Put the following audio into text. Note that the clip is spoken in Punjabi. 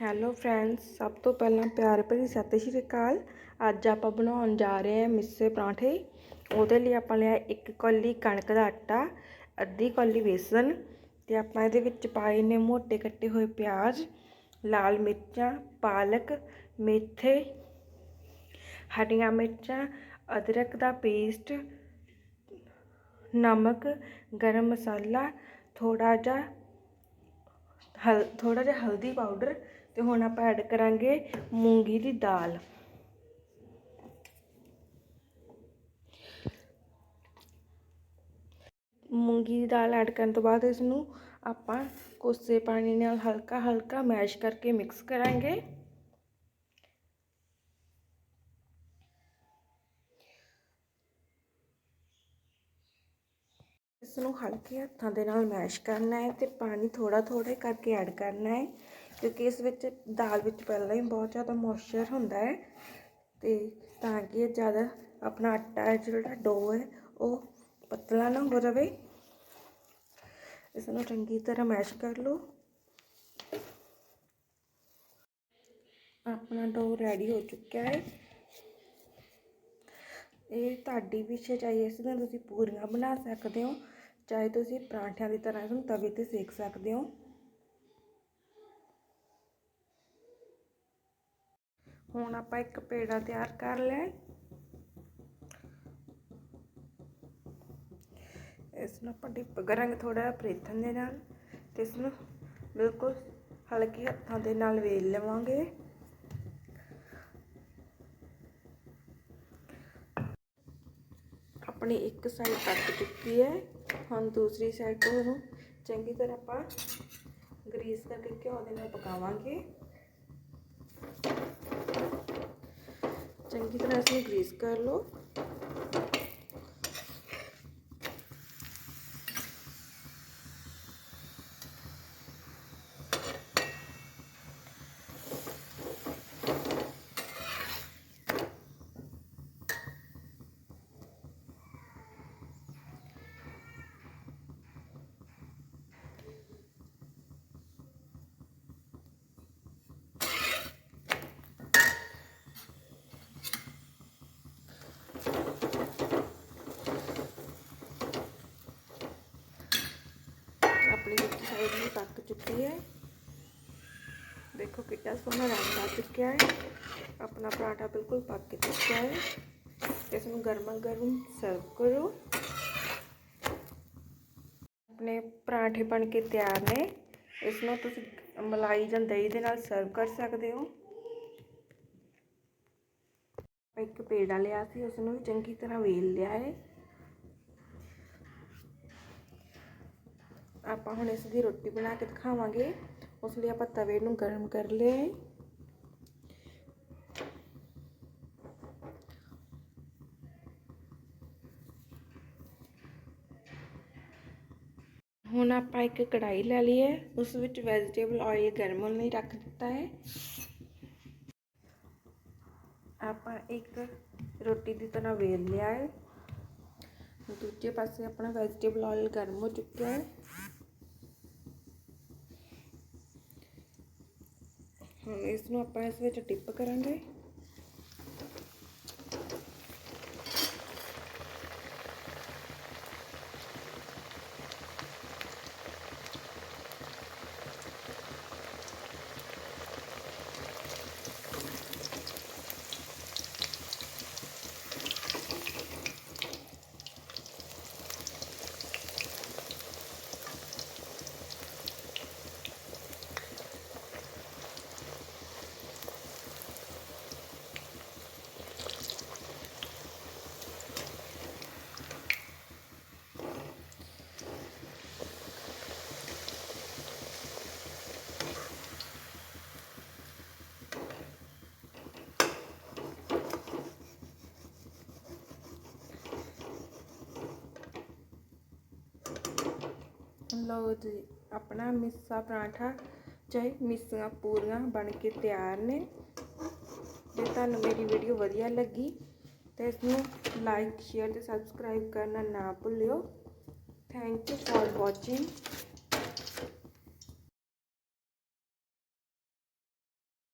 ਹੈਲੋ ਫਰੈਂਡਸ ਸਭ ਤੋਂ ਪਹਿਲਾਂ ਪਿਆਰ ਭਰੀ ਸਤਿ ਸ਼੍ਰੀ ਅਕਾਲ। ਅੱਜ ਆਪਾਂ ਬਣਾਉਣ ਜਾ ਰਹੇ ਹਾਂ ਮਿੱਸੇ ਪਰਾਂਠੇ। ਉਹਦੇ ਲਈ ਆਪਾਂ ਲਿਆ ਇੱਕ ਕੌਲੀ ਕਣਕ ਦਾ ਆਟਾ, ਅੱਧੀ ਕੌਲੀ ਬੇਸਨ ਤੇ ਆਪਾਂ ਇਹਦੇ ਵਿੱਚ ਪਾਏ ਨੇ ਮੋਟੇ ਕੱਟੇ ਹੋਏ ਪਿਆਜ਼, ਲਾਲ ਮਿਰਚਾਂ, ਪਾਲਕ, ਮੇਥੇ, ਹਰੀਆਂ ਮਿਰਚਾਂ, ਅਦਰਕ ਦਾ ਪੇਸਟ, ਨਮਕ, ਗਰਮ ਮਸਾਲਾ ਥੋੜਾ ਜਿਹਾ ਹਲ ਥੋੜਾ ਜਿਹਾ ਹਲਦੀ ਪਾਊਡਰ ਤੇ ਹੁਣ ਆਪਾਂ ਐਡ ਕਰਾਂਗੇ ਮੂੰਗੀ ਦੀ ਦਾਲ। ਮੂੰਗੀ ਦੀ ਦਾਲ ਐਡ ਕਰਨ ਤੋਂ ਬਾਅਦ ਇਸ ਨੂੰ ਆਪਾਂ ਕੋਸੇ ਪਾਣੀ ਨਾਲ ਹਲਕਾ ਹਲਕਾ ਮੈਸ਼ ਕਰਕੇ ਮਿਕਸ ਕਰਾਂਗੇ। ਇਸ ਨੂੰ ਹਲਕੇ ਹੱਥਾਂ ਦੇ ਨਾਲ ਮੈਸ਼ ਕਰਨਾ ਹੈ ਤੇ ਪਾਣੀ ਥੋੜਾ ਥੋੜਾ ਕਰਕੇ ਐਡ ਕਰਨਾ ਹੈ। ਕਿਉਂਕਿ ਇਸ ਵਿੱਚ ਦਾਲ ਵਿੱਚ ਪਹਿਲਾਂ ਹੀ ਬਹੁਤ ਜ਼ਿਆਦਾ ਮੋਇਸਚਰ ਹੁੰਦਾ ਹੈ ਅਤੇ ਤਾਂ ਕਿ ਇਹ ਜ਼ਿਆਦਾ ਆਪਣਾ ਆਟਾ ਹੈ, ਜਿਹੜਾ ਡੋ ਹੈ, ਉਹ ਪਤਲਾ ਨਾ ਹੋ ਜਾਵੇ ਇਸ ਨੂੰ ਚੰਗੀ ਤਰ੍ਹਾਂ ਮੈਸ਼ ਕਰ ਲਓ। ਆਪਣਾ ਡੋ ਰੈਡੀ ਹੋ ਚੁੱਕਿਆ ਹੈ। ਇਹ ਤੁਹਾਡੀ ਵਿਸ਼ੇ ਚਾਹੀਏ ਇਸ ਨੂੰ ਤੁਸੀਂ ਪੂਰੀਆਂ ਬਣਾ ਸਕਦੇ ਹੋ, ਚਾਹੇ ਤੁਸੀਂ ਪਰਾਂਠਿਆਂ ਦੀ ਤਰ੍ਹਾਂ ਇਸ ਨੂੰ ਤਵੇ ਤੇ ਸੇਕ ਸਕਦੇ ਹੋ। ਹੁਣ ਆਪਾਂ ਇੱਕ ਪੇੜਾ ਤਿਆਰ ਕਰ ਲਿਆ ਇਸ ਨੂੰ ਆਪਾਂ ਡਿਪ ਕਰਾਂਗੇ ਥੋੜਾ ਜਿਹਾ ਪ੍ਰੇਥਨ ਦੇ ਨਾਲ ਤੇ ਇਸ ਨੂੰ ਬਿਲਕੁਲ ਹਲਕੀ ਹੱਥਾਂ ਦੇ ਨਾਲ ਵੇਲ ਲਵਾਂਗੇ। ਆਪਣੀ ਇੱਕ ਸਾਈਡ ਕੱਟ ਚੁੱਕੀ ਹੈ, ਹੁਣ ਦੂਸਰੀ ਸਾਈਡ ਤੋਂ ਇਹਨੂੰ ਚੰਗੀ ਤਰ੍ਹਾਂ ਆਪਾਂ ਗਰੀਸ ਕਰਕੇ ਘਿਓ ਦੇ ਨਾਲ ਪਕਾਵਾਂਗੇ। ਚੰਗੀ ਤਰ੍ਹਾਂ ਇਸਨੂੰ ਗਰੀਸ ਕਰ ਲਓ। ਆਪਣੀ ਇੱਕ ਸਾਈਡ ਵੀ ਪੱਕ ਚੁੱਕੀ ਹੈ। ਦੇਖੋ ਕਿੰਨਾ ਸੋਹਣਾ ਰੰਗ ਆ ਚੁੱਕਿਆ ਹੈ। ਆਪਣਾ ਪਰਾਠਾ ਬਿਲਕੁਲ ਪੱਕ ਚੁੱਕਿਆ ਹੈ। ਇਸ ਨੂੰ ਗਰਮਾ ਗਰਮ ਸਰਵ ਕਰੋ। ਆਪਣੇ ਪਰਾਠੇ ਬਣ ਕੇ ਤਿਆਰ ਨੇ। ਇਸ ਨੂੰ ਤੁਸੀਂ ਮਲਾਈ ਜਾਂ ਦਹੀਂ ਦੇ ਨਾਲ ਸਰਵ ਕਰ ਸਕਦੇ ਹੋ। ਇੱਕ ਪੇੜਾ ਲਿਆ ਸੀ ਉਸ ਨੂੰ ਵੀ ਚੰਗੀ ਤਰ੍ਹਾਂ ਵੇਲ ਲਿਆ ਹੈ। ਆਪਾਂ ਹੁਣ ਇਸ ਦੀ ਰੋਟੀ ਬਣਾ ਕੇ ਦਿਖਾਵਾਂਗੇ, ਉਸ ਲਈ ਆਪਾਂ ਤਵੇ ਨੂੰ ਗਰਮ ਕਰ ਲਿਆ ਹੈ ਹੁਣ ਆਪਾਂ ਇੱਕ ਕੜਾਈ ਲੈ ਲਈ ਹੈ, ਉਸ ਵਿੱਚ ਵੈਜੀਟੇਬਲ ਆਇਲ ਗਰਮ ਹੋਣ ਲਈ ਰੱਖ ਦਿੱਤਾ ਹੈ। ਆਪਾਂ ਇੱਕ ਰੋਟੀ ਦੀ ਤਰ੍ਹਾਂ ਵੇਲ ਲਿਆ ਹੈ। ਦੂਜੇ ਪਾਸੇ ਆਪਣਾ ਵੈਜੀਟੇਬਲ ਆਇਲ ਗਰਮ ਹੋ ਚੁੱਕਿਆ ਹੈ। ਹੁਣ ਇਸ ਨੂੰ ਆਪਾਂ ਇਸ ਵਿੱਚ ਡਿਪ ਕਰਾਂਗੇ। ਲਓ ਜੀ, ਆਪਣਾ ਮਿੱਸਾ ਪਰਾਂਠਾ, ਚਾਹੇ ਮਿੱਸੀਆਂ ਪੂਰੀਆਂ ਬਣ ਕੇ ਤਿਆਰ ਨੇ। ਜੇ ਤੁਹਾਨੂੰ ਮੇਰੀ ਵੀਡੀਓ ਵਧੀਆ ਲੱਗੀ, ਤੇ ਇਸ ਨੂੰ ਲਾਈਕ ਸ਼ੇਅਰ ਤੇ ਸਬਸਕ੍ਰਾਈਬ ਕਰਨਾ ਨਾ ਭੁੱਲਿਓ। Thank you for watching